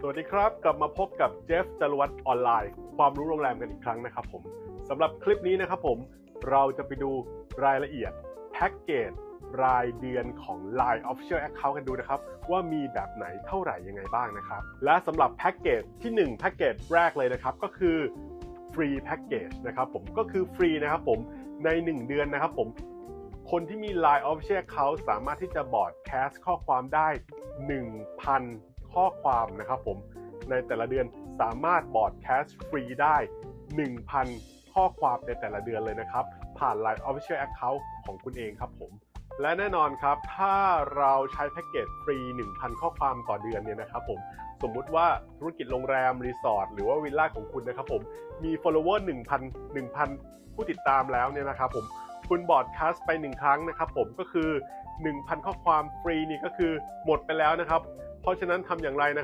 สวัสดีครับ กลับมาพบกับเจฟจรวัตออนไลน์ ความรู้โรงแรมกันอีกครั้งนะครับผมสำหรับคลิปนี้นะครับผมเราจะไปดูรายละเอียดแพ็กเกจรายเดือนของ Line Official Account กันดูนะครับ ว่ามีแบบไหนเท่าไหร่ยังไงบ้างนะครับ และสำหรับแพ็กเกจที่ 1 แพ็กเกจแรกเลยนะครับ ก็คือฟรีแพ็กเกจนะครับผมก็คือฟรีนะครับผมใน 1 เดือนนะครับผมคนที่มี Line Official Account สามารถที่จะบอร์ดแคสข้อความได้ 1,000 ข้อความนะครับผมในแต่ละเดือนสามารถบอดแคสต์ฟรีได้ 1,000 ข้อความในแต่ละเดือนเลยนะครับ ผ่าน Line Official Account ของคุณเองครับผม และแน่นอนครับถ้าเราใช้แพ็กเกจฟรี 1,000 ข้อความต่อเดือนเนี่ยนะครับผมสมมุติว่าธุรกิจโรงแรม รีสอร์ทหรือว่าวิลล่าของคุณนะครับผมมี follower 1,000 1,000 ผู้ติดตามแล้วเนี่ยนะครับผมคุณบอร์ดแคสไป 1 ครั้งนะครับผมก็คือ 1,000 ข้อความฟรีนี่ก็คือหมดไปแล้วนะครับ เพราะฉะนั้นทำอย่างไรนะ